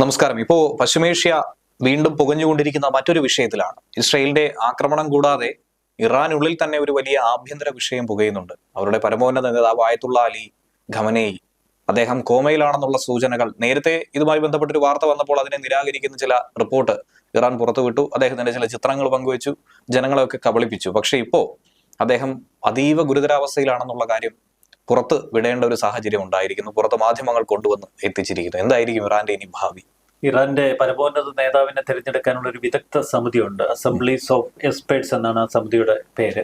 നമസ്കാരം. ഇപ്പോ പശ്ചിമേഷ്യ വീണ്ടും പുകഞ്ഞുകൊണ്ടിരിക്കുന്ന മറ്റൊരു വിഷയത്തിലാണ്. ഇസ്രയേലിന്റെ ആക്രമണം കൂടാതെ ഇറാനുള്ളിൽ തന്നെ ഒരു വലിയ ആഭ്യന്തര വിഷയം പുകയുന്നുണ്ട്. അവരുടെ പരമോന്നത നേതാവ് ആയത്തുള്ള അലി ഖമനേയി. അദ്ദേഹം കോമയിലാണെന്നുള്ള സൂചനകൾ നേരത്തെ ഇതുമായി ബന്ധപ്പെട്ടൊരു വാർത്ത വന്നപ്പോൾ അതിനെ നിരാകരിക്കുന്ന ചില റിപ്പോർട്ട് ഇറാൻ പുറത്തുവിട്ടു. അദ്ദേഹത്തിന്റെ ചില ചിത്രങ്ങൾ പങ്കുവച്ചു. ജനങ്ങളെയൊക്കെ കബളിപ്പിച്ചു. പക്ഷെ ഇപ്പോ അദ്ദേഹം അതീവ ഗുരുതരാവസ്ഥയിലാണെന്നുള്ള കാര്യം പുറത്ത് വിടേണ്ട ഒരു സാഹചര്യം ഉണ്ടായിരിക്കുന്നു. പുറത്ത് മാധ്യമങ്ങൾ കൊണ്ടുവന്ന് എത്തിച്ചിരിക്കുന്നു. എന്തായിരിക്കും ഇറാന്റെ ഇനി ഭാവി? ഇറാന്റെ പരമോന്നത നേതാവിനെ തിരഞ്ഞെടുക്കാനുള്ള ഒരു വിദഗ്ധ സമിതിയുണ്ട്. അസംബ്ലീസ് ഓഫ് എക്സ്പേർട്സ് എന്നാണ് ആ സമിതിയുടെ പേര്.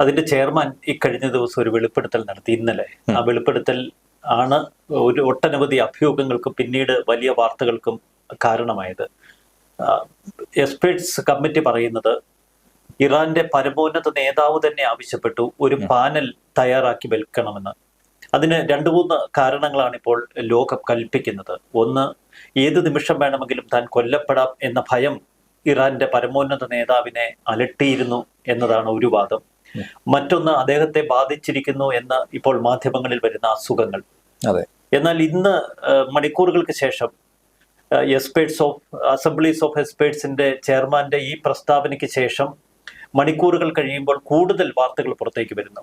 അതിന്റെ ചെയർമാൻ ഇക്കഴിഞ്ഞ ദിവസം ഒരു വെളിപ്പെടുത്തൽ നടത്തി. ഇന്നലെ ആ വെളിപ്പെടുത്തൽ ആണ് ഒരു ഒട്ടനവധി അഭ്യൂഹങ്ങൾക്കും പിന്നീട് വലിയ വാർത്തകൾക്കും കാരണമായത്. എക്സ്പേർട്സ് കമ്മിറ്റി പറയുന്നത് ഇറാന്റെ പരമോന്നത നേതാവ് തന്നെ ആവശ്യപ്പെട്ടു. ഒരു പാനൽ തയ്യാറാക്കി വെൽക്കണമെന്ന്. അതിന് രണ്ടു മൂന്ന് കാരണങ്ങളാണ് ഇപ്പോൾ ലോകം കൽപ്പിക്കുന്നത്. ഒന്ന് ഏത് നിമിഷം വേണമെങ്കിലും താൻ കൊല്ലപ്പെടാം എന്ന ഭയം ഇറാന്റെ പരമോന്നത നേതാവിനെ അലട്ടിയിരുന്നു എന്നതാണ് ഒരു വാദം. മറ്റൊന്ന് അദ്ദേഹത്തെ ബാധിച്ചിരിക്കുന്നു എന്ന് ഇപ്പോൾ മാധ്യമങ്ങളിൽ വരുന്ന അസുഖങ്ങൾ. അതെ. എന്നാൽ ഇന്ന് മണിക്കൂറുകൾക്ക് ശേഷം എക്സ്പേർട്സ് ഓഫ് അസംബ്ലീസ് ഓഫ് എക്സ്പേർട്സിന്റെ ചെയർമാന്റെ ഈ പ്രസ്താവനയ്ക്ക് ശേഷം മണിക്കൂറുകൾ കഴിയുമ്പോൾ കൂടുതൽ വാർത്തകൾ പുറത്തേക്ക് വരുന്നു.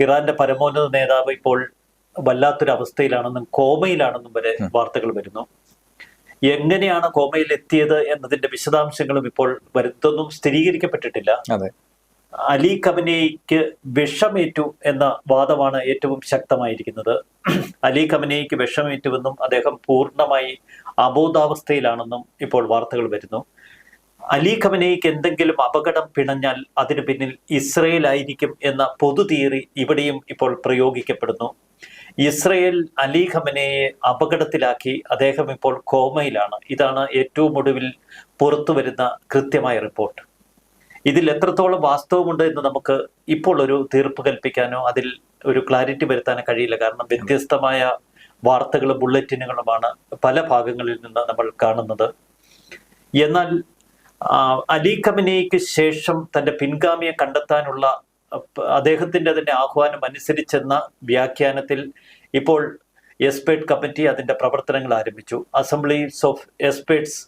ഇറാന്റെ പരമോന്നത നേതാവ് ഇപ്പോൾ വല്ലാത്തൊരു അവസ്ഥയിലാണെന്നും കോമയിലാണെന്നും വരെ വാർത്തകൾ വരുന്നു. എങ്ങനെയാണ് കോമയിൽ എത്തിയത് എന്നതിന്റെ വിശദാംശങ്ങളും ഇപ്പോൾ വരുത്തൊന്നും സ്ഥിരീകരിക്കപ്പെട്ടിട്ടില്ല. അലി കമനേയ്ക്ക് വിഷമേറ്റു എന്ന വാദമാണ് ഏറ്റവും ശക്തമായിരിക്കുന്നത്. അലി കമനേയ്ക്ക് വിഷമേറ്റുവെന്നും അദ്ദേഹം പൂർണമായി അബോധാവസ്ഥയിലാണെന്നും ഇപ്പോൾ വാർത്തകൾ വരുന്നു. അലി ഖമനയ്ക്ക് എന്തെങ്കിലും അപകടം പിണഞ്ഞാൽ അതിന് പിന്നിൽ ഇസ്രയേൽ ആയിരിക്കും എന്ന പൊതു തിയറി ഇവിടെയും ഇപ്പോൾ പ്രയോഗിക്കപ്പെടുന്നു. ഇസ്രയേൽ അലി ഖമനയെ അപകടത്തിലാക്കി അദ്ദേഹം ഇപ്പോൾ കോമയിലാണ്. ഇതാണ് ഏറ്റവും ഒടുവിൽ പുറത്തു വരുന്ന കൃത്യമായ റിപ്പോർട്ട്. ഇതിൽ എത്രത്തോളം വാസ്തവമുണ്ട് എന്ന് നമുക്ക് ഇപ്പോൾ ഒരു തീർപ്പ് കൽപ്പിക്കാനോ അതിൽ ഒരു ക്ലാരിറ്റി വരുത്താനോ കഴിയില്ല. കാരണം വ്യത്യസ്തമായ വാർത്തകളും ബുള്ളറ്റിനുകളുമാണ് പല ഭാഗങ്ങളിൽ നിന്ന് നമ്മൾ കാണുന്നത്. എന്നാൽ അലി ഖമനേയ്ക്ക് ശേഷം തന്റെ പിൻഗാമിയെ കണ്ടെത്താനുള്ള അദ്ദേഹത്തിന്റെ തന്നെ ആഹ്വാനം അനുസരിച്ചെന്ന വ്യാഖ്യാനത്തിൽ ഇപ്പോൾ എസ്പേർട്ട് കമ്മിറ്റി അതിന്റെ പ്രവർത്തനങ്ങൾ ആരംഭിച്ചു. അസംബ്ലീസ് ഓഫ് എസ്പേർട്സ്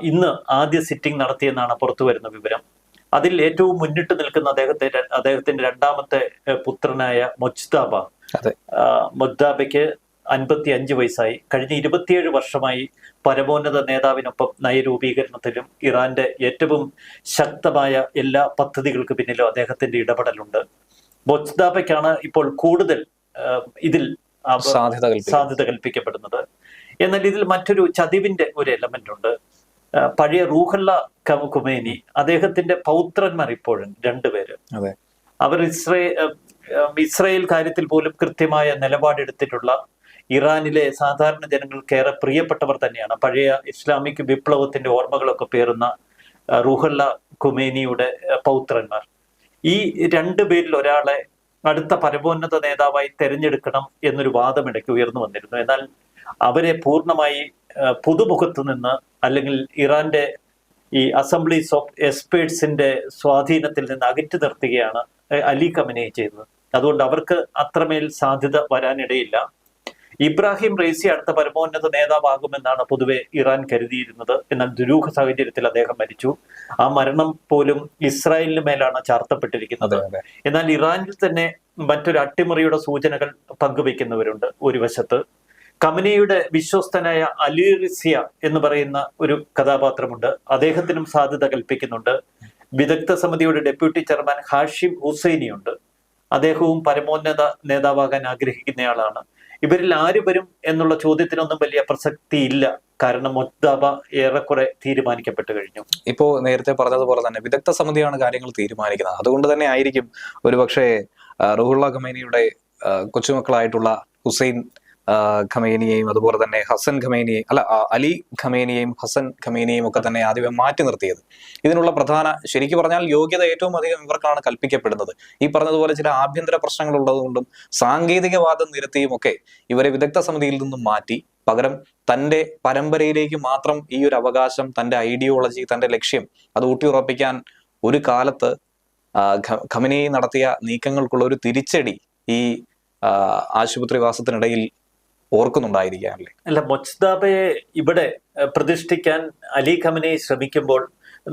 ഇന്ന് ആദ്യ സിറ്റിംഗ് നടത്തിയെന്നാണ് പുറത്തു വരുന്ന വിവരം. അതിൽ ഏറ്റവും മുന്നിട്ട് നിൽക്കുന്ന അദ്ദേഹത്തെ അദ്ദേഹത്തിന്റെ രണ്ടാമത്തെ പുത്രനായ മൊജ്താബ. അതെ. മൊദ്ദാബയ്ക്ക് അൻപത്തി അഞ്ച് വയസ്സായി. കഴിഞ്ഞ ഇരുപത്തിയേഴ് വർഷമായി പരമോന്നത നേതാവിനൊപ്പം നയരൂപീകരണത്തിലും ഇറാന്റെ ഏറ്റവും ശക്തമായ എല്ലാ പദ്ധതികൾക്ക് പിന്നിലും അദ്ദേഹത്തിന്റെ ഇടപെടലുണ്ട്. ബൊച്ച്ദാബയ്ക്കാണ് ഇപ്പോൾ കൂടുതൽ ഇതിൽ സാധ്യത കൽപ്പിക്കപ്പെടുന്നത്. എന്നാൽ ഇതിൽ മറ്റൊരു ചതിവിന്റെ ഒരു എലമെന്റ് ഉണ്ട്. പഴയ റൂഹല്ല കുമേനി അദ്ദേഹത്തിന്റെ പൗത്രന്മാർ ഇപ്പോഴും രണ്ടുപേര് അവർ ഇസ്രേ ഇസ്രായേൽ കാര്യത്തിൽ പോലും കൃത്യമായ നിലപാടെടുത്തിട്ടുള്ള ഇറാനിലെ സാധാരണ ജനങ്ങൾക്കേറെ പ്രിയപ്പെട്ടവർ തന്നെയാണ്. പഴയ ഇസ്ലാമിക് വിപ്ലവത്തിന്റെ ഓർമ്മകളൊക്കെ പേറുന്ന റുഹല്ല ഖുമേനിയുടെ പൗത്രന്മാർ. ഈ രണ്ടു പേരിൽ ഒരാളെ അടുത്ത പരമോന്നത നേതാവായി തെരഞ്ഞെടുക്കണം എന്നൊരു വാദം ഇടയ്ക്ക് ഉയർന്നു വന്നിരുന്നു. എന്നാൽ അവരെ പൂർണമായി പുതുമുഖത്ത് നിന്ന് അല്ലെങ്കിൽ ഇറാന്റെ ഈ അസംബ്ലീസ് ഓഫ് എക്സ്പേർട്സിന്റെ സ്വാധീനത്തിൽ നിന്ന് അകറ്റി നിർത്തുകയാണ് അലി കമനയെ ചെയ്തത്. അതുകൊണ്ട് അവർക്ക് അത്രമേൽ സാധ്യത വരാനിടയില്ല. ഇബ്രാഹിം റേസി അടുത്ത പരമോന്നത നേതാവാകുമെന്നാണ് പൊതുവെ ഇറാൻ കരുതിയിരുന്നത്. എന്നാൽ ദുരൂഹ സാഹചര്യത്തിൽ അദ്ദേഹം മരിച്ചു. ആ മരണം പോലും ഇസ്രായേലിന് മേലാണ് ചാർത്തപ്പെട്ടിരിക്കുന്നത്. എന്നാൽ ഇറാനിൽ തന്നെ മറ്റൊരു അട്ടിമറിയുടെ സൂചനകൾ പങ്കുവെക്കുന്നവരുണ്ട് ഒരു വശത്ത്. കമനിയുടെ വിശ്വസ്തനായ അലിറിസിയ എന്ന് പറയുന്ന ഒരു കഥാപാത്രമുണ്ട്. അദ്ദേഹത്തിനും സാധ്യത കൽപ്പിക്കുന്നുണ്ട്. വിദഗ്ധ സമിതിയുടെ ഡെപ്യൂട്ടി ചെയർമാൻ ഹാഷിം ഹുസൈനിയുണ്ട്. അദ്ദേഹവും പരമോന്നത നേതാവാകാൻ ആഗ്രഹിക്കുന്നയാളാണ്. ഇവരിൽ ആര് വരും എന്നുള്ള ചോദ്യത്തിനൊന്നും വലിയ പ്രസക്തി ഇല്ല കാരണം മൊത്താബ ഏറെക്കുറെ തീരുമാനിക്കപ്പെട്ടു കഴിഞ്ഞു. ഇപ്പോ നേരത്തെ പറഞ്ഞതുപോലെ തന്നെ വിദഗ്ധ സമിതിയാണ് കാര്യങ്ങൾ തീരുമാനിക്കുന്നത്. അതുകൊണ്ട് തന്നെ ആയിരിക്കും ഒരുപക്ഷെ റുഹുള്ള ഖമേനിയുടെ കൊച്ചുമക്കളായിട്ടുള്ള ഹുസൈൻ ഖമേനിയെയും അതുപോലെ തന്നെ ഹസൻ ഖമേനിയെയും അല്ല അലി ഖമേനിയെയും ഹസൻ ഖമേനിയെയും ഒക്കെ തന്നെ ആദ്യമേ മാറ്റി നിർത്തിയത്. ഇതിനുള്ള പ്രധാന ശരിക്കു പറഞ്ഞാൽ യോഗ്യത ഏറ്റവും അധികം ഇവർക്കാണ് കൽപ്പിക്കപ്പെടുന്നത്. ഈ പറഞ്ഞതുപോലെ ചില ആഭ്യന്തര പ്രശ്നങ്ങൾ ഉള്ളതുകൊണ്ടും സാങ്കേതികവാദം നിരത്തിയും ഒക്കെ ഇവരെ വിദഗ്ധ സമിതിയിൽ നിന്നും മാറ്റി പകരം തന്റെ പരമ്പരയിലേക്ക് മാത്രം ഈ ഒരു അവകാശം തന്റെ ഐഡിയോളജി തന്റെ ലക്ഷ്യം അത് ഊട്ടിയുറപ്പിക്കാൻ ഒരു കാലത്ത് ഖമനിയെ നടത്തിയ നീക്കങ്ങൾക്കുള്ള ഒരു തിരിച്ചടി ഈ ആശുപത്രിവാസത്തിനിടയിൽ ഓർക്കുന്നുണ്ടായിരിക്കാം അല്ലേ മൊച്ച്ദാബയെ ഇവിടെ പ്രതിഷ്ഠിക്കാൻ അലി ഖമനെ ശ്രമിക്കുമ്പോൾ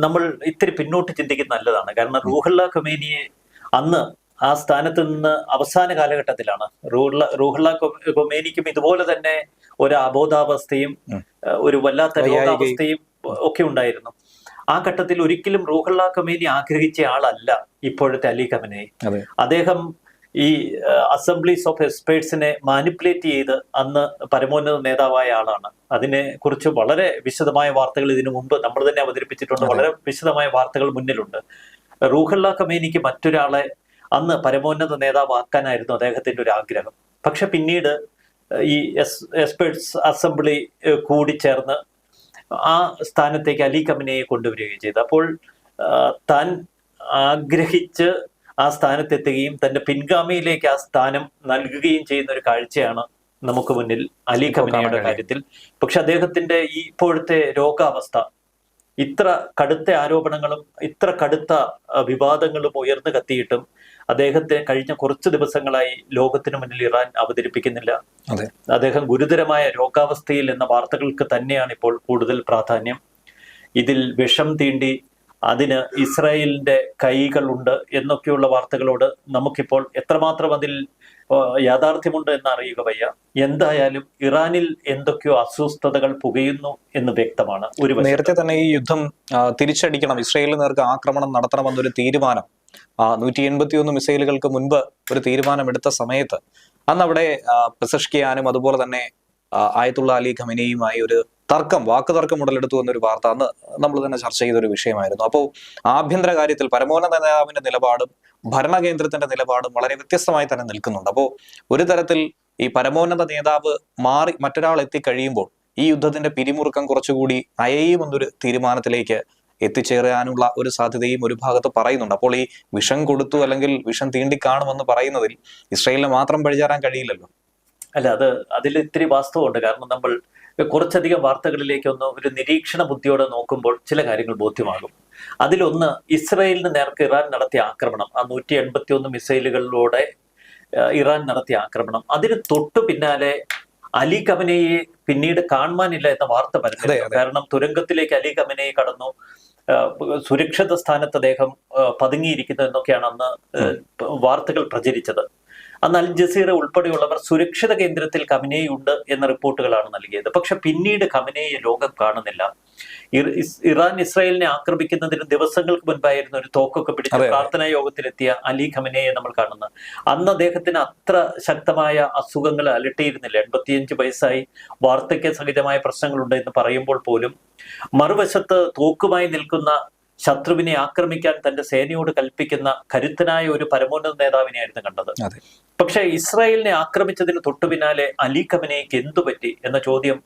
നമ്മൾ ഇത്തിരി പിന്നോട്ട് ചിന്തിക്കുന്നത് നല്ലതാണ്. കാരണം റൂഹുള്ള ഖമേനിയെ അന്ന് ആ സ്ഥാനത്ത് നിന്ന് അവസാന കാലഘട്ടത്തിലാണ്. റൂഹുള്ള റൂഹുള്ള ഖൊമേനിക്കും ഇതുപോലെ തന്നെ ഒരു അബോധാവസ്ഥയും ഒരു വല്ലാത്ത അവസ്ഥയും രോഗാവസ്ഥയും ഒക്കെ ഉണ്ടായിരുന്നു. ആ ഘട്ടത്തിൽ ഒരിക്കലും റൂഹുള്ള ഖമേനി ആഗ്രഹിച്ച ആളല്ല ഇപ്പോഴത്തെ അലി ഖമനെ. അദ്ദേഹം ഈ അസംബ്ലീസ് ഓഫ് എക്സ്പേർട്സിനെ മാനിപ്പുലേറ്റ് ചെയ്ത് അന്ന് പരമോന്നത നേതാവായ ആളാണ്. അതിനെ കുറിച്ച് വളരെ വിശദമായ വാർത്തകൾ ഇതിനു മുമ്പ് നമ്മൾ തന്നെ അവതരിപ്പിച്ചിട്ടുണ്ട്. വളരെ വിശദമായ വാർത്തകൾ മുന്നിലുണ്ട്. റൂഹല്ല കമേനിക്ക് മറ്റൊരാളെ അന്ന് പരമോന്നത നേതാവാക്കാനായിരുന്നു അദ്ദേഹത്തിന്റെ ഒരു ആഗ്രഹം. പക്ഷെ പിന്നീട് ഈ എക്സ്പേർട്സ് അസംബ്ലി കൂടി ചേർന്ന് ആ സ്ഥാനത്തേക്ക് അലി കമിനയെ കൊണ്ടുവരികയും ചെയ്തു. അപ്പോൾ താൻ ആഗ്രഹിച്ച് ആ സ്ഥാനത്തെത്തുകയും തന്റെ പിൻഗാമിയിലേക്ക് ആ സ്ഥാനം നൽകുകയും ചെയ്യുന്ന ഒരു കാഴ്ചയാണ് നമുക്ക് മുന്നിൽ അലി കഴിയും. കാര്യത്തിൽ. പക്ഷെ അദ്ദേഹത്തിന്റെ ഈ ഇപ്പോഴത്തെ രോഗാവസ്ഥ ഇത്ര കടുത്ത ആരോപണങ്ങളും ഇത്ര കടുത്ത വിവാദങ്ങളും ഉയർന്നു കത്തിയിട്ടും അദ്ദേഹത്തെ കഴിഞ്ഞ കുറച്ച് ദിവസങ്ങളായി ലോകത്തിന് മുന്നിൽ ഇറാൻ അവതരിപ്പിക്കുന്നില്ല. അദ്ദേഹം ഗുരുതരമായ രോഗാവസ്ഥയിൽ എന്ന വാർത്തകൾക്ക് തന്നെയാണ് ഇപ്പോൾ കൂടുതൽ പ്രാധാന്യം. ഇതിൽ വിഷം തീണ്ടി അതിന് ഇസ്രായേലിന്റെ കൈകളുണ്ട് എന്നൊക്കെയുള്ള വാർത്തകളോട് നമുക്കിപ്പോൾ എത്രമാത്രം അതിൽ യാഥാർത്ഥ്യമുണ്ട് എന്ന് അറിയുക വയ്യ. എന്തായാലും ഇറാനിൽ എന്തൊക്കെയോ അസ്വസ്ഥതകൾ പുകയുന്നു എന്ന് വ്യക്തമാണ് ഒരു നേരത്തെ തന്നെ ഈ യുദ്ധം തിരിച്ചടിക്കണം ഇസ്രയേലിന് നേർക്ക് ആക്രമണം നടത്തണമെന്നൊരു തീരുമാനം. നൂറ്റി എൺപത്തി ഒന്ന് മിസൈലുകൾക്ക് മുൻപ് ഒരു തീരുമാനമെടുത്ത സമയത്ത് അന്ന് അവിടെ പെസഷ്കിയാനും അതുപോലെ തന്നെ ആയത്തുള്ള അലി ഖമിനിയുമായി ഒരു തർക്കം വാക്ക് തർക്കം ഉടലെടുത്തു എന്നൊരു വാർത്ത അന്ന് നമ്മൾ തന്നെ ചർച്ച ചെയ്ത ഒരു വിഷയമായിരുന്നു. അപ്പോൾ ആഭ്യന്തര കാര്യത്തിൽ പരമോന്നത നേതാവിന്റെ നിലപാടും ഭരണകേന്ദ്രത്തിന്റെ നിലപാടും വളരെ വ്യത്യസ്തമായി തന്നെ നിൽക്കുന്നുണ്ട്. അപ്പോൾ ഒരു തരത്തിൽ ഈ പരമോന്നത നേതാവ് മാറി മറ്റൊരാൾ എത്തിക്കഴിയുമ്പോൾ ഈ യുദ്ധത്തിന്റെ പിരിമുറുക്കം കുറച്ചുകൂടി അയയുമെന്നൊരു തീരുമാനത്തിലേക്ക് എത്തിച്ചേരാനുള്ള ഒരു സാധ്യതയും ഒരു ഭാഗത്ത് പറയുന്നുണ്ട്. അപ്പോൾ ഈ വിഷം കൊടുത്തു അല്ലെങ്കിൽ വിഷം തീണ്ടി കാണുമെന്ന് പറയുന്നതിൽ ഇസ്രയേലിന് മാത്രം പഴിചാരാൻ കഴിയില്ലല്ലോ. അല്ല അത് അതിൽ ഇത്തിരി വാസ്തവമുണ്ട്. കാരണം നമ്മൾ കുറച്ചധികം വാർത്തകളിലേക്ക് ഒന്ന് ഒരു നിരീക്ഷണ ബുദ്ധിയോടെ നോക്കുമ്പോൾ ചില കാര്യങ്ങൾ ബോധ്യമാകും. അതിലൊന്ന് ഇസ്രയേലിന് നേർക്ക് ഇറാൻ നടത്തിയ ആക്രമണം ആ നൂറ്റി എൺപത്തി ഒന്ന് മിസൈലുകളിലൂടെ ഇറാൻ നടത്തിയ ആക്രമണം. അതിന് തൊട്ടു പിന്നാലെ അലി കമനയെ പിന്നീട് കാണുവാനില്ല എന്ന വാർത്ത വരുന്നത് കാരണം തുരങ്കത്തിലേക്ക് അലി കമനയെ കടന്നു. സുരക്ഷിത സ്ഥാനത്ത് അദ്ദേഹം പതുങ്ങിയിരിക്കുന്നു എന്നൊക്കെയാണ് അന്ന് വാർത്തകൾ പ്രചരിച്ചത്. അന്ന് അൽ ജസീറ ഉൾപ്പെടെയുള്ളവർ സുരക്ഷിത കേന്ദ്രത്തിൽ കമനേയി ഉണ്ട് എന്ന റിപ്പോർട്ടുകളാണ് നൽകിയത്. പക്ഷെ പിന്നീട് കമിനേയെ ലോകം കാണുന്നില്ല. ഇറാൻ ഇസ്രായേലിനെ ആക്രമിക്കുന്നതിന് ദിവസങ്ങൾക്ക് മുൻപായിരുന്നു ഒരു തോക്കൊക്കെ പിടിച്ച. പ്രാർത്ഥനാ യോഗത്തിലെത്തിയ അലി ഖമിനയെ നമ്മൾ കാണുന്നത്. അന്ന് അദ്ദേഹത്തിന് അത്ര ശക്തമായ അസുഖങ്ങൾ അലട്ടിയിരുന്നില്ല. എൺപത്തിയഞ്ച് വയസ്സായി വാർദ്ധക്യ സഹിതമായ പ്രശ്നങ്ങളുണ്ട് എന്ന് പറയുമ്പോൾ പോലും മറുവശത്ത് തോക്കുമായി നിൽക്കുന്ന ശത്രുവിനെ ആക്രമിക്കാൻ തന്റെ സേനയോട് കൽപ്പിക്കുന്ന കരുത്തനായ ഒരു പരമോന്നത നേതാവിനെയായിരുന്നു കണ്ടത്. പക്ഷെ ഇസ്രായേലിനെ ആക്രമിച്ചതിന് തൊട്ടു പിന്നാലെ അലി ഖമനയ്ക്ക് എന്തു പറ്റി എന്ന ചോദ്യം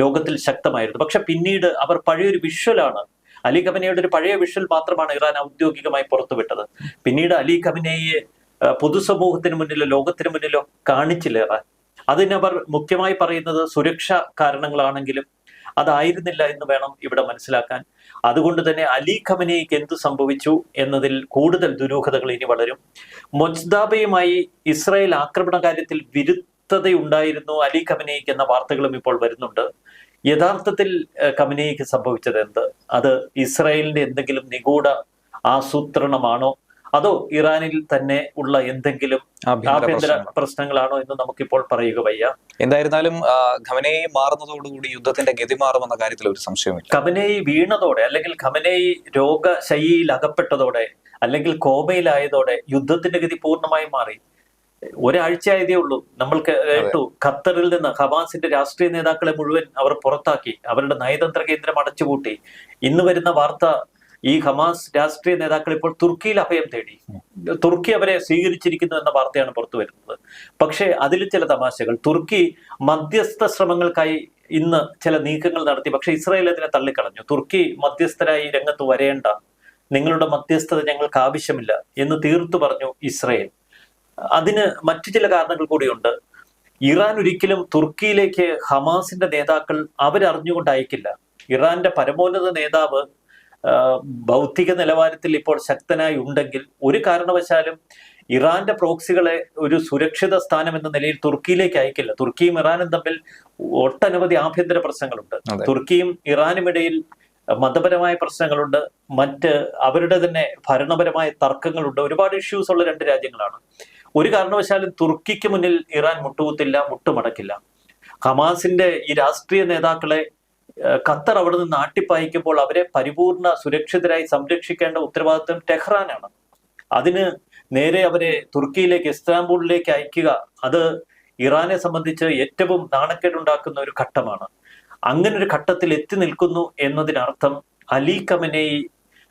ലോകത്തിൽ ശക്തമായിരുന്നു. പക്ഷെ പിന്നീട് അവർ പഴയൊരു വിഷ്വലാണ് അലി ഖമനയുടെ ഒരു പഴയ വിഷ്വൽ മാത്രമാണ് ഇറാൻ ഔദ്യോഗികമായി പുറത്തുവിട്ടത്. പിന്നീട് അലി ഖമനയെ പൊതുസമൂഹത്തിന് മുന്നിലോ ലോകത്തിന് മുന്നിലോ കാണിച്ചില്ല ഇറാൻ. അതിനവർ മുഖ്യമായി പറയുന്നത് സുരക്ഷാ കാരണങ്ങളാണെങ്കിലും അതായിരുന്നില്ല എന്ന് വേണം ഇവിടെ മനസ്സിലാക്കാൻ. അതുകൊണ്ട് തന്നെ അലി ഖമനയ്ക്ക് എന്തു സംഭവിച്ചു എന്നതിൽ കൂടുതൽ ദുരൂഹതകൾ ഇനി വളരും. മൊജ്ദാബയുമായി ഇസ്രായേൽ ആക്രമണ കാര്യത്തിൽ വിരുദ്ധതയുണ്ടായിരുന്നു അലി ഖമനയ്ക്ക് എന്ന വാർത്തകളും ഇപ്പോൾ വരുന്നുണ്ട്. യഥാർത്ഥത്തിൽ ഖമനയ്ക്ക് സംഭവിച്ചത് എന്ത്? അത് ഇസ്രായേലിന്റെ എന്തെങ്കിലും നിഗൂഢ ആസൂത്രണമാണോ അതോ ഇറാനിൽ തന്നെ ഉള്ള എന്തെങ്കിലും ആഭ്യന്തര പ്രശ്നങ്ങളാണോ എന്ന് നമുക്കിപ്പോൾ പറയുക വയ്യ. എന്തായിരുന്നാലും ഖമനേയി മാറുന്നതോടുകൂടി യുദ്ധത്തിന്റെ ഗതി മാറുമെന്ന കാര്യത്തിൽ ഒരു സംശയമില്ല ഖമനേയി വീണതോടെ അല്ലെങ്കിൽ ഖമനേയി രോഗശൈലിയിൽ അകപ്പെട്ടതോടെ അല്ലെങ്കിൽ കോമയിലായതോടെ യുദ്ധത്തിന്റെ ഗതി പൂർണമായി മാറി. ഒരാഴ്ച ആയതേ ഉള്ളൂ നമ്മൾ കേട്ടു ഖത്തറിൽ നിന്ന് ഹമാസിന്റെ രാഷ്ട്രീയ നേതാക്കളെ മുഴുവൻ അവർ പുറത്താക്കി. അവരുടെ നയതന്ത്ര കേന്ദ്രം അടച്ചുപൂട്ടി. ഇന്ന് വരുന്ന വാർത്ത ഈ ഹമാസ് രാഷ്ട്രീയ നേതാക്കൾ ഇപ്പോൾ തുർക്കിയിൽ അഭയം തേടി. തുർക്കി അവരെ സ്വീകരിച്ചിരിക്കുന്നു എന്ന വാർത്തയാണ് പുറത്തു വരുന്നത്. പക്ഷേ അതിൽ ചില തമാശകൾ. തുർക്കി മധ്യസ്ഥ ശ്രമങ്ങൾക്കായി ഇന്ന് ചില നീക്കങ്ങൾ നടത്തി. പക്ഷെ ഇസ്രായേൽ അതിനെ തള്ളിക്കളഞ്ഞു. തുർക്കി മധ്യസ്ഥരായി രംഗത്ത് വരേണ്ട. നിങ്ങളുടെ മധ്യസ്ഥത ഞങ്ങൾക്ക് ആവശ്യമില്ല എന്ന് തീർത്തു പറഞ്ഞു ഇസ്രായേൽ. അതിന് മറ്റു ചില കാരണങ്ങൾ കൂടിയുണ്ട്. ഇറാൻ ഒരിക്കലും തുർക്കിയിലേക്ക് ഹമാസിന്റെ നേതാക്കൾ അവരറിഞ്ഞുകൊണ്ട് അയക്കില്ല. ഇറാന്റെ പരമോന്നത നേതാവ് ഭൗതിക നിലവാരത്തിൽ ഇപ്പോൾ ശക്തനായി ഉണ്ടെങ്കിൽ ഒരു കാരണവശാലും ഇറാന്റെ പ്രോക്സികളെ ഒരു സുരക്ഷിത സ്ഥാനം എന്ന നിലയിൽ തുർക്കിയിലേക്ക് അയക്കില്ല. തുർക്കിയും ഇറാനും തമ്മിൽ ഒട്ടനവധി ആഭ്യന്തര പ്രശ്നങ്ങളുണ്ട്. തുർക്കിയും ഇറാനും ഇടയിൽ മതപരമായ പ്രശ്നങ്ങളുണ്ട്. മറ്റ് അവരുടെ തന്നെ ഭരണപരമായ തർക്കങ്ങളുണ്ട്. ഒരുപാട് ഇഷ്യൂസ് ഉള്ള രണ്ട് രാജ്യങ്ങളാണ്. ഒരു കാരണവശാലും തുർക്കിക്ക് മുന്നിൽ ഇറാൻ മുട്ടുകുത്തില്ല മുട്ടുമടക്കില്ല. ഹമാസിന്റെ ഈ രാഷ്ട്രീയ നേതാക്കളെ ഖത്തർ അവിടെ നിന്ന് ആട്ടിപ്പായിക്കുമ്പോൾ അവരെ പരിപൂർണ സുരക്ഷിതരായി സംരക്ഷിക്കേണ്ട ഉത്തരവാദിത്വം ടെഹ്റാനാണ്. അതിന് നേരെ അവരെ തുർക്കിയിലേക്ക് ഇസ്താംബൂളിലേക്ക് അയക്കുക അത് ഇറാനെ സംബന്ധിച്ച് ഏറ്റവും നാണക്കേടുണ്ടാക്കുന്ന ഒരു ഘട്ടമാണ്. അങ്ങനെ ഒരു ഘട്ടത്തിൽ എത്തി നിൽക്കുന്നു എന്നതിനർത്ഥം അലി കമനേയി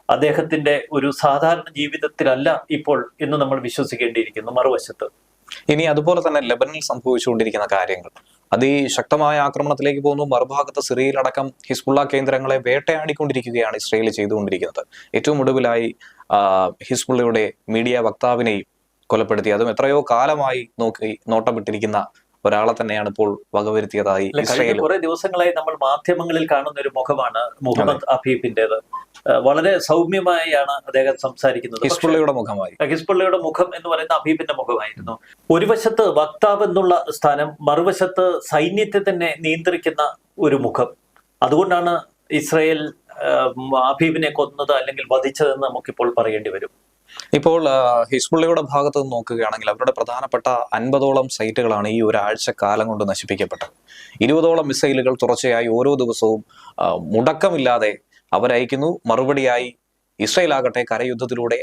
അദ്ദേഹത്തിന്റെ ഒരു സാധാരണ ജീവിതത്തിലല്ല ഇപ്പോൾ എന്ന് നമ്മൾ വിശ്വസിക്കേണ്ടിയിരിക്കുന്നു മറുവശത്ത്. ഇനി അതുപോലെ തന്നെ ലെബനിൽ സംഭവിച്ചുകൊണ്ടിരിക്കുന്ന കാര്യങ്ങൾ. അതിശക്തമായ ആക്രമണത്തിലേക്ക് പോകുന്നു. മറുഭാഗത്ത് സിറിയയിലടക്കം ഹിസ്ബുള്ള കേന്ദ്രങ്ങളെ വേട്ടയാടിക്കൊണ്ടിരിക്കുകയാണ് ഇസ്രയേൽ ചെയ്തുകൊണ്ടിരിക്കുന്നത്. ഏറ്റവും ഒടുവിലായി ഹിസ്ബുള്ളയുടെ മീഡിയ വക്താവിനെയും കൊലപ്പെടുത്തി. അതും എത്രയോ കാലമായി നോക്കി നോട്ടമിട്ടിരിക്കുന്ന ഒരാളെ തന്നെയാണ് ഇപ്പോൾ വകവരുത്തിയതായി കുറെ ദിവസങ്ങളായി നമ്മൾ മാധ്യമങ്ങളിൽ കാണുന്ന ഒരു മുഖമാണ് മുഹമ്മദ് അഫീഫിന്റേത് വളരെ സൗമ്യമായാണ് അദ്ദേഹം സംസാരിക്കുന്നത്. ഹിസ്ബുള്ളയുടെ മുഖമായി. ഹിസ്ബുള്ളയുടെ മുഖം എന്ന് പറയുന്ന അബീബിന്റെ മുഖമായിരുന്നു. ഒരു വശത്ത് വക്താവ് എന്നുള്ള സ്ഥാനം മറുവശത്ത് സൈന്യത്തെ തന്നെ നിയന്ത്രിക്കുന്ന ഒരു മുഖം. അതുകൊണ്ടാണ് ഇസ്രയേൽ അബീബിനെ കൊന്നത് അല്ലെങ്കിൽ വധിച്ചതെന്ന് നമുക്കിപ്പോൾ പറയേണ്ടി വരും. ഇപ്പോൾ ഹിസ്ബുള്ളയുടെ ഭാഗത്ത് നിന്ന് നോക്കുകയാണെങ്കിൽ അവരുടെ പ്രധാനപ്പെട്ട അൻപതോളം സൈറ്റുകളാണ് ഈ ഒരാഴ്ച കാലം കൊണ്ട് നശിപ്പിക്കപ്പെട്ടത്. ഇരുപതോളം മിസൈലുകൾ തുടർച്ചയായി ഓരോ ദിവസവും മുടക്കമില്ലാതെ അവരയക്കുന്നു. മറുപടിയായി ഇസ്രയേൽ ആകട്ടെ കരയുദ്ധത്തിലൂടെ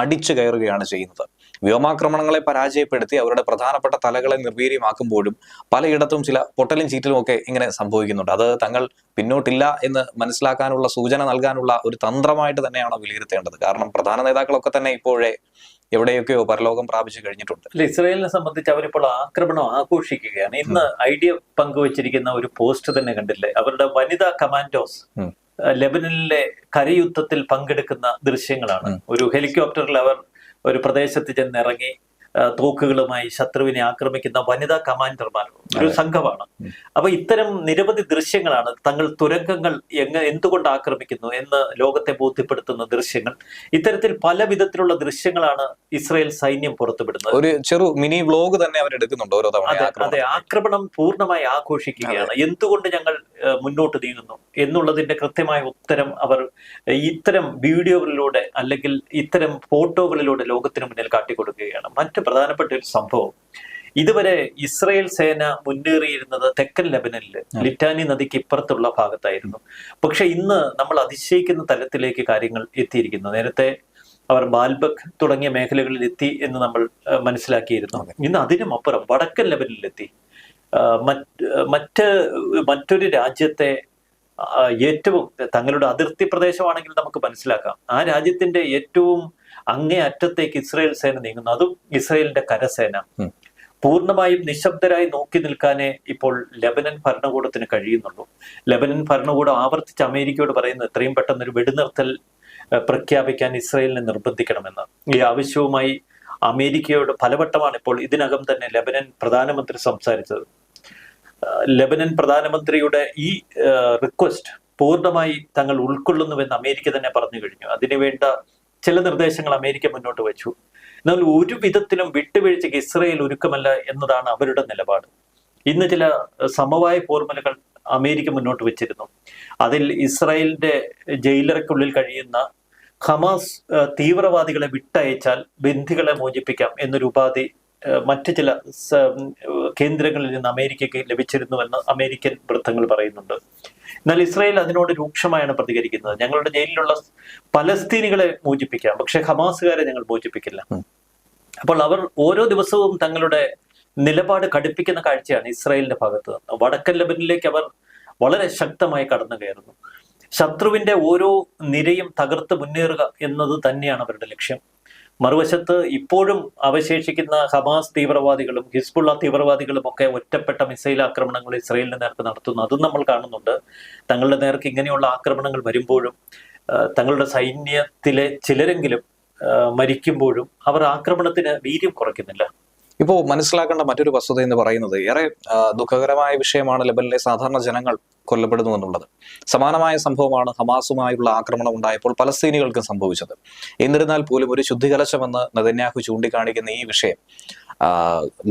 അടിച്ചു കയറുകയാണ് ചെയ്യുന്നത്. വ്യോമാക്രമണങ്ങളെ പരാജയപ്പെടുത്തി അവരുടെ പ്രധാനപ്പെട്ട തലകളെ നിർവീര്യമാക്കുമ്പോഴും പലയിടത്തും ചില പൊട്ടലും ചീറ്റലും ഒക്കെ ഇങ്ങനെ സംഭവിക്കുന്നുണ്ട്. അത് തങ്ങൾ പിന്നോട്ടില്ല എന്ന് മനസ്സിലാക്കാനുള്ള സൂചന നൽകാനുള്ള ഒരു തന്ത്രമായിട്ട് തന്നെയാണ് വിലയിരുത്തേണ്ടത്? കാരണം പ്രധാന നേതാക്കളൊക്കെ തന്നെ ഇപ്പോഴേ എവിടെയൊക്കെയോ പരലോകം പ്രാപിച്ചു കഴിഞ്ഞിട്ടുണ്ട്. അല്ല ഇസ്രയേലിനെ സംബന്ധിച്ച് അവരിപ്പോൾ ആക്രമണം ആഘോഷിക്കുകയാണ്. ഇന്ന് ഐഡിയ പങ്കുവച്ചിരിക്കുന്ന ഒരു പോസ്റ്റ് തന്നെ കണ്ടില്ലേ? അവരുടെ വനിതാ കമാൻഡോസ്. ലെബനനിലെ കരയുദ്ധത്തിൽ പങ്കെടുക്കുന്ന ദൃശ്യങ്ങളാണ്. ഒരു ഹെലികോപ്റ്ററിൽ അവർ ഒരു പ്രദേശത്ത് ചെന്നിറങ്ങി തോക്കുകളുമായി ശത്രുവിനെ ആക്രമിക്കുന്ന വനിതാ കമാൻഡർമാർ ഒരു സംഘമാണ്. അപ്പൊ ഇത്തരം നിരവധി ദൃശ്യങ്ങളാണ് തങ്ങൾ തുരങ്കങ്ങൾ എങ്ങ എന്തുകൊണ്ട് ആക്രമിക്കുന്നു എന്ന് ലോകത്തെ ബോധ്യപ്പെടുത്തുന്ന ദൃശ്യങ്ങൾ. ഇത്തരത്തിൽ പല വിധത്തിലുള്ള ദൃശ്യങ്ങളാണ് ഇസ്രായേൽ സൈന്യം പുറത്തുവിടുന്നത്. ഒരു ചെറു മിനി വ്ലോഗ് തന്നെ അവർ എടുക്കുന്നുണ്ട് ഓരോ തവണ അതെ ആക്രമണം പൂർണമായി ആഘോഷിക്കുകയാണ്. എന്തുകൊണ്ട് ഞങ്ങൾ മുന്നോട്ട് നീങ്ങുന്നു എന്നുള്ളതിന്റെ കൃത്യമായ ഉത്തരം അവർ ഇത്തരം വീഡിയോകളിലൂടെ അല്ലെങ്കിൽ ഇത്തരം ഫോട്ടോകളിലൂടെ ലോകത്തിന് മുന്നിൽ കാട്ടിക്കൊടുക്കുകയാണ്. മറ്റു പ്രധാനപ്പെട്ട ഒരു സംഭവം. ഇതുവരെ ഇസ്രയേൽ സേന മുന്നേറിയിരുന്നത് തെക്കൻ ലെബനനിൽ ലിറ്റാനി നദിക്ക് ഇപ്പുറത്തുള്ള ഭാഗത്തായിരുന്നു. പക്ഷെ ഇന്ന് നമ്മൾ അതിശയിക്കുന്ന തലത്തിലേക്ക് കാര്യങ്ങൾ എത്തിയിരിക്കുന്നു. നേരത്തെ അവർ ബാൽബക് തുടങ്ങിയ മേഖലകളിൽ എത്തി എന്ന് നമ്മൾ മനസ്സിലാക്കിയിരുന്നു. ഇന്ന് അതിനും അപ്പുറം വടക്കൻ ലെബനിലെത്തി മറ്റ് മറ്റൊരു രാജ്യത്തെ ഏറ്റവും തങ്ങളുടെ അതിർത്തി പ്രദേശമാണെങ്കിൽ നമുക്ക് മനസ്സിലാക്കാം. ആ രാജ്യത്തിന്റെ ഏറ്റവും അങ്ങേ അറ്റത്തേക്ക് ഇസ്രായേൽ സേന നീങ്ങുന്നു. അതും ഇസ്രായേലിന്റെ കരസേന. പൂർണമായും നിശബ്ദരായി നോക്കി നിൽക്കാനേ ഇപ്പോൾ ലബനൻ ഭരണകൂടത്തിന് കഴിയുന്നുള്ളൂ. ലബനൻ ഭരണകൂടം ആവർത്തിച്ച് അമേരിക്കയോട് പറയുന്നത് എത്രയും പെട്ടെന്ന് ഒരു വെടിനിർത്തൽ പ്രഖ്യാപിക്കാൻ ഇസ്രായേലിനെ നിർബന്ധിക്കണമെന്ന്. ഈ ആവശ്യവുമായി അമേരിക്കയോട് പലവട്ടമാണ് ഇപ്പോൾ ഇതിനകം തന്നെ ലബനൻ പ്രധാനമന്ത്രി സംസാരിച്ചത്. ലബനൻ ലെബനൻ പ്രധാനമന്ത്രിയുടെ ഈ റിക്വസ്റ്റ് പൂർണമായി തങ്ങൾ ഉൾക്കൊള്ളുന്നുവെന്ന് അമേരിക്ക തന്നെ പറഞ്ഞു കഴിഞ്ഞു. അതിനുവേണ്ട ചില നിർദ്ദേശങ്ങൾ അമേരിക്ക മുന്നോട്ട് വെച്ചു. എന്നാൽ ഒരു വിധത്തിലും വിട്ടുവീഴ്ചയ്ക്ക് ഇസ്രയേൽ ഒരുക്കമല്ല എന്നതാണ് അവരുടെ നിലപാട്. ഇന്ന് ചില സമവായ ഫോർമുലകൾ അമേരിക്ക മുന്നോട്ട് വെച്ചിരുന്നു. അതിൽ ഇസ്രായേലിന്റെ ജയിലറയ്ക്കുള്ളിൽ കഴിയുന്ന ഹമാസ് തീവ്രവാദികളെ വിട്ടയച്ചാൽ ബന്ധികളെ മോചിപ്പിക്കാം എന്നൊരു ഉപാധി മറ്റു ചില കേന്ദ്രങ്ങളിൽ നിന്ന് അമേരിക്കയ്ക്ക് ലഭിച്ചിരുന്നുവെന്ന് അമേരിക്കൻ വൃത്തങ്ങൾ പറയുന്നുണ്ട്. എന്നാൽ ഇസ്രായേൽ അതിനോട് രൂക്ഷമായാണ് പ്രതികരിക്കുന്നത്. ഞങ്ങളുടെ ജയിലിലുള്ള പലസ്തീനികളെ മോചിപ്പിക്കാം. പക്ഷെ ഹമാസുകാരെ ഞങ്ങൾ മോചിപ്പിക്കില്ല. അപ്പോൾ അവർ ഓരോ ദിവസവും തങ്ങളുടെ നിലപാട് കടുപ്പിക്കുന്ന കാഴ്ചയാണ് ഇസ്രായേലിന്റെ ഭാഗത്ത് നിന്ന്. വടക്കൻ ലബനിലേക്ക് അവർ വളരെ ശക്തമായി കടന്നു കയറുന്നു. ശത്രുവിന്റെ ഓരോ നിരയും തകർത്ത് മുന്നേറുക എന്നത് തന്നെയാണ് അവരുടെ ലക്ഷ്യം. മറുവശത്ത് ഇപ്പോഴും അവശേഷിക്കുന്ന ഹമാസ് തീവ്രവാദികളും ഹിസ്ബുള്ള തീവ്രവാദികളും ഒക്കെ ഒറ്റപ്പെട്ട മിസൈൽ ആക്രമണങ്ങൾ ഇസ്രയേലിന് നേർക്ക് നടത്തുന്നു. അതും നമ്മൾ കാണുന്നുണ്ട്. തങ്ങളുടെ നേർക്ക് ഇങ്ങനെയുള്ള ആക്രമണങ്ങൾ വരുമ്പോഴും തങ്ങളുടെ സൈന്യത്തിലെ ചിലരെങ്കിലും മരിക്കുമ്പോഴും അവർ ആക്രമണത്തിന് വീര്യം കുറയ്ക്കുന്നില്ല. ഇപ്പോൾ മനസ്സിലാക്കേണ്ട മറ്റൊരു വസ്തുത എന്ന് പറയുന്നത് ഏറെ ദുഃഖകരമായ വിഷയമാണ് ലെബനിലെ സാധാരണ ജനങ്ങൾ കൊല്ലപ്പെടുന്നു എന്നുള്ളത് സമാനമായ സംഭവമാണ് ഹമാസുമായുള്ള ആക്രമണം ഉണ്ടായപ്പോൾ പലസ്തീനികൾക്കും സംഭവിച്ചത്. എന്നിരുന്നാൽ പോലും ഒരു ശുദ്ധികലശമെന്ന് നെതന്യാഹു ചൂണ്ടിക്കാണിക്കുന്ന ഈ വിഷയം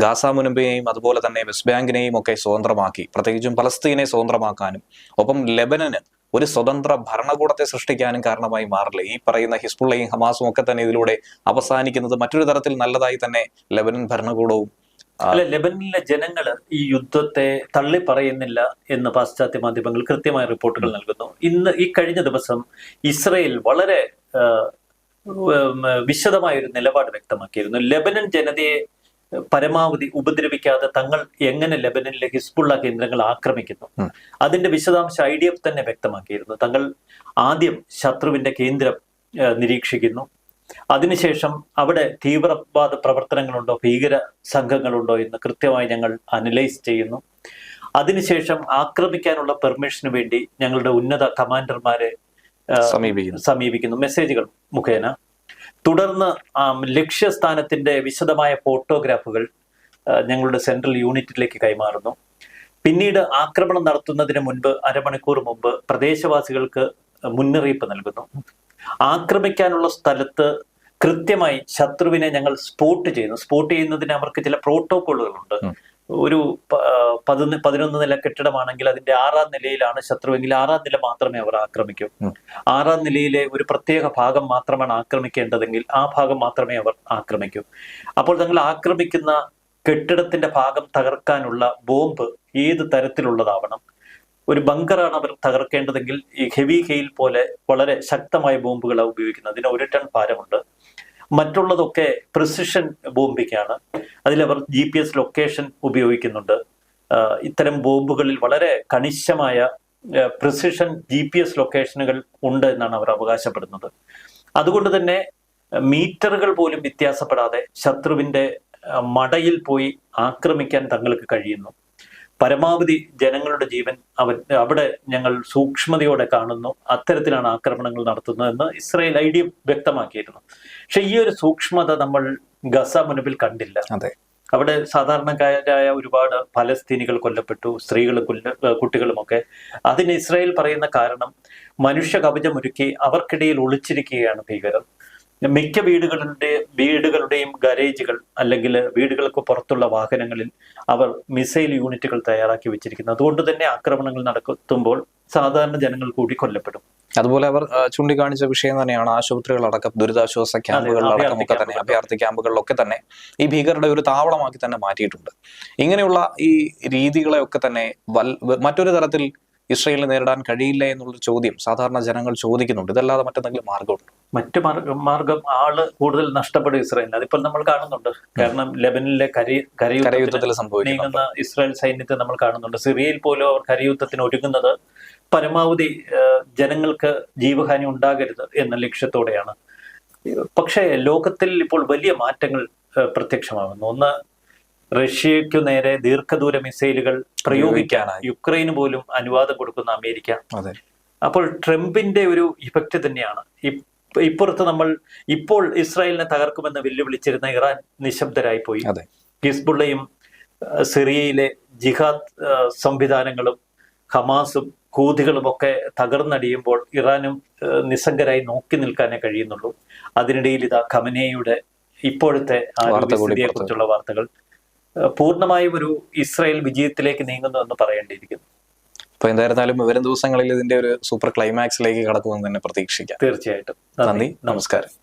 ഗാസ മുനമ്പിനെയും അതുപോലെ തന്നെ വെസ്റ്റ് ബാങ്കിനെയും ഒക്കെ സ്വതന്ത്രമാക്കി പ്രത്യേകിച്ചും പലസ്തീനെ സ്വതന്ത്രമാക്കാനും ഒപ്പം ലെബനന് ഒരു സ്വതന്ത്ര ഭരണകൂടത്തെ സൃഷ്ടിക്കാനും കാരണമായി മാറില്ല. ഈ പറയുന്ന ഹിസ്ബുള്ളയും ഹമാസും ഒക്കെ തന്നെ ഇതിലൂടെ അവസാനിക്കുന്നത് മറ്റൊരു തരത്തിൽ നല്ലതായി തന്നെ ലെബനൻ ഭരണകൂടവും അല്ലെ ലെബനിലെ ജനങ്ങൾ ഈ യുദ്ധത്തെ തള്ളി പറയുന്നില്ല എന്ന് പാശ്ചാത്യ മാധ്യമങ്ങൾ കൃത്യമായ റിപ്പോർട്ടുകൾ നൽകുന്നു. ഇന്ന് ഈ കഴിഞ്ഞ ദിവസം ഇസ്രയേൽ വളരെ വിശദമായ ഒരു നിലപാട് വ്യക്തമാക്കിയിരുന്നു. ലെബനൻ ജനതയെ പരമാവധി ഉപദ്രവിക്കാതെ തങ്ങൾ എങ്ങനെ ലെബനനിലെ ഹിസ്ബുള്ള കേന്ദ്രങ്ങൾ ആക്രമിക്കുന്നു? അതിന്റെ വിശദാംശം ഐ ഡി എഫ് തന്നെ വ്യക്തമാക്കിയിരുന്നു. തങ്ങൾ ആദ്യം ശത്രുവിന്റെ കേന്ദ്രം നിരീക്ഷിക്കുന്നു. അതിനുശേഷം അവിടെ തീവ്രവാദ പ്രവർത്തനങ്ങളുണ്ടോ ഭീകര സംഘങ്ങളുണ്ടോ എന്ന് കൃത്യമായി ഞങ്ങൾ അനലൈസ് ചെയ്യുന്നു. അതിനുശേഷം ആക്രമിക്കാനുള്ള പെർമിഷന് വേണ്ടി ഞങ്ങളുടെ ഉന്നത കമാൻഡർമാരെ സമീപിക്കുന്നു. സമീപിക്കുന്നു. മെസ്സേജുകൾ മുഖേന. തുടർന്ന് ലക്ഷ്യസ്ഥാനത്തിന്റെ വിശദമായ ഫോട്ടോഗ്രാഫുകൾ ഞങ്ങളുടെ സെൻട്രൽ യൂണിറ്റിലേക്ക് കൈമാറുന്നു. പിന്നീട് ആക്രമണം നടത്തുന്നതിന് മുൻപ് അരമണിക്കൂർ മുമ്പ് പ്രദേശവാസികൾക്ക് മുന്നറിയിപ്പ് നൽകുന്നു. ആക്രമിക്കാനുള്ള സ്ഥലത്ത് കൃത്യമായി ശത്രുവിനെ ഞങ്ങൾ സ്പോട്ട് ചെയ്യുന്നു. സ്പോട്ട് ചെയ്യുന്നതിന് അവർക്ക് ചില പ്രോട്ടോകോളുകളുണ്ട് ഉം. ഒരു പതിനൊന്ന് പതിനൊന്ന് നില കെട്ടിടമാണെങ്കിൽ അതിന്റെ ആറാം നിലയിലാണ് ശത്രുവെങ്കിൽ ആറാം നില മാത്രമേ അവർ ആക്രമിക്കൂ. ആറാം നിലയിലെ ഒരു പ്രത്യേക ഭാഗം മാത്രമാണ് ആക്രമിക്കേണ്ടതെങ്കിൽ ആ ഭാഗം മാത്രമേ അവർ ആക്രമിക്കൂ. അപ്പോൾ തങ്ങൾ ആക്രമിക്കുന്ന കെട്ടിടത്തിന്റെ ഭാഗം തകർക്കാനുള്ള ബോംബ് ഏത് തരത്തിലുള്ളതാവണം? ഒരു ബങ്കറാണ് അവർ തകർക്കേണ്ടതെങ്കിൽ ഈ ഹെവി ഹെയിൽ പോലെ വളരെ ശക്തമായ ബോംബുകളാണ് ഉപയോഗിക്കുന്നത്. അതിന് ഒരു ടൺ ഭാരമുണ്ട്. മറ്റുള്ളതൊക്കെ പ്രിസിഷൻ ബോംബിങ്ങാണ് അതിലവർ ജി പി എസ് ലൊക്കേഷൻ ഉപയോഗിക്കുന്നുണ്ട്. ഇത്തരം ബോംബുകളിൽ വളരെ കണിശമായ പ്രിസിഷൻ ജി പി എസ് ലൊക്കേഷനുകൾ ഉണ്ട് എന്നാണ് അവർ അവകാശപ്പെടുന്നത്. അതുകൊണ്ട് തന്നെ മീറ്ററുകൾ പോലും വ്യത്യാസപ്പെടാതെ ശത്രുവിന്റെ മടയിൽ പോയി ആക്രമിക്കാൻ തങ്ങൾക്ക് കഴിയുന്നു. പരമാവധി ജനങ്ങളുടെ ജീവൻ അവൻ അവിടെ ഞങ്ങൾ സൂക്ഷ്മതയോടെ കാണുന്നു. അത്തരത്തിലാണ് ആക്രമണങ്ങൾ നടത്തുന്നതെന്ന് ഇസ്രായേൽ ഐ ഡി വ്യക്തമാക്കിയിരുന്നു. പക്ഷെ ഈ ഒരു സൂക്ഷ്മത നമ്മൾ ഗസ മുൻപിൽ കണ്ടില്ല. അതെ. അവിടെ സാധാരണക്കാരായ ഒരുപാട് ഫലസ്തീനികൾ കൊല്ലപ്പെട്ടു സ്ത്രീകൾ കൊല്ല കുട്ടികളുമൊക്കെ. അതിന് ഇസ്രായേൽ പറയുന്ന കാരണം മനുഷ്യ കവചമൊരുക്കി അവർക്കിടയിൽ ഒളിച്ചിരിക്കുകയാണ് ഭീകരർ. മിക്ക വീടുകളുടെ വീടുകളുടെയും ഗരേജുകൾ അല്ലെങ്കിൽ വീടുകൾക്ക് പുറത്തുള്ള വാഹനങ്ങളിൽ അവർ മിസൈൽ യൂണിറ്റുകൾ തയ്യാറാക്കി വെച്ചിരിക്കുന്നു. അതുകൊണ്ട് തന്നെ ആക്രമണങ്ങൾ നടത്തുമ്പോൾ സാധാരണ ജനങ്ങൾ കൂടി കൊല്ലപ്പെടും. അതുപോലെ അവർ ചൂണ്ടിക്കാണിച്ച വിഷയം തന്നെയാണ് ആശുപത്രികളടക്കം ദുരിതാശ്വാസ ക്യാമ്പുകളിലടക്കം ഒക്കെ തന്നെ. അഭയാർത്ഥി ക്യാമ്പുകളിലൊക്കെ തന്നെ ഈ ഭീകരരുടെ ഒരു താവളമാക്കി തന്നെ മാറ്റിയിട്ടുണ്ട്. ഇങ്ങനെയുള്ള ഈ രീതികളെ ഒക്കെ തന്നെ മറ്റൊരു തരത്തിൽ ഇസ്രയേലിനെ നേരിടാൻ കഴിയില്ല എന്നുള്ള ചോദ്യം സാധാരണ ജനങ്ങൾ ചോദിക്കുന്നുണ്ട്. ഇതല്ലാതെ മറ്റെന്തെങ്കിലും മാർഗമുണ്ട് മറ്റു മാർഗം ആൾ കൂടുതൽ നഷ്ടപ്പെടും ഇസ്രായേലിന്. അതിപ്പോൾ നമ്മൾ കാണുന്നുണ്ട്. കാരണം ലെബനിലെ കരയുദ്ധത്തിൽ സംഭവിക്കുന്ന. നീങ്ങുന്ന ഇസ്രായേൽ സൈന്യത്തെ നമ്മൾ കാണുന്നുണ്ട്. സിറിയയിൽ പോലും അവർ കരയുദ്ധത്തിന് ഒരുങ്ങുന്നത് പരമാവധി ജനങ്ങൾക്ക് ജീവഹാനി ഉണ്ടാകരുത് എന്ന ലക്ഷ്യത്തോടെയാണ്. പക്ഷേ ലോകത്തിൽ ഇപ്പോൾ വലിയ മാറ്റങ്ങൾ പ്രത്യക്ഷമാകുന്നു. ഒന്ന് റഷ്യയ്ക്കു നേരെ ദീർഘദൂര മിസൈലുകൾ പ്രയോഗിക്കാൻ ഉപയോഗിക്കാനായി. യുക്രൈന് പോലും അനുവാദം കൊടുക്കുന്ന അമേരിക്ക. അപ്പോൾ ട്രംപിന്റെ ഒരു ഇഫക്റ്റ് തന്നെയാണ്. ഇപ്പ- ഇപ്പുറത്ത് നമ്മൾ ഇപ്പോൾ ഇസ്രായേലിനെ തകർക്കുമെന്ന് വെല്ലുവിളിച്ചിരുന്ന ഇറാൻ നിശബ്ദരായി പോയി ഹിസ്ബുള്ളയും സിറിയയിലെ ജിഹാദ് സംവിധാനങ്ങളും ഹമാസും കൂതികളും ഒക്കെ തകർന്നടിയുമ്പോൾ ഇറാനും നിസ്സംഗരായി നോക്കി നിൽക്കാനേ കഴിയുന്നുള്ളൂ. അതിനിടയിൽ ഇതാ ഖമനയുടെ ഇപ്പോഴത്തെ ആരോഗ്യസ്ഥിതിയെക്കുറിച്ചുള്ള വാർത്തകൾ. പൂർണമായും ഒരു ഇസ്രായേൽ വിജയത്തിലേക്ക് നീങ്ങുന്നു എന്ന് പറയേണ്ടിയിരിക്കുന്നു. അപ്പൊ എന്തായിരുന്നാലും വരും ദിവസങ്ങളിൽ ഇതിന്റെ ഒരു സൂപ്പർ ക്ലൈമാക്സിലേക്ക് കടക്കുമെന്ന് തന്നെ പ്രതീക്ഷിക്കാം. തീർച്ചയായിട്ടും. നന്ദി. നമസ്കാരം.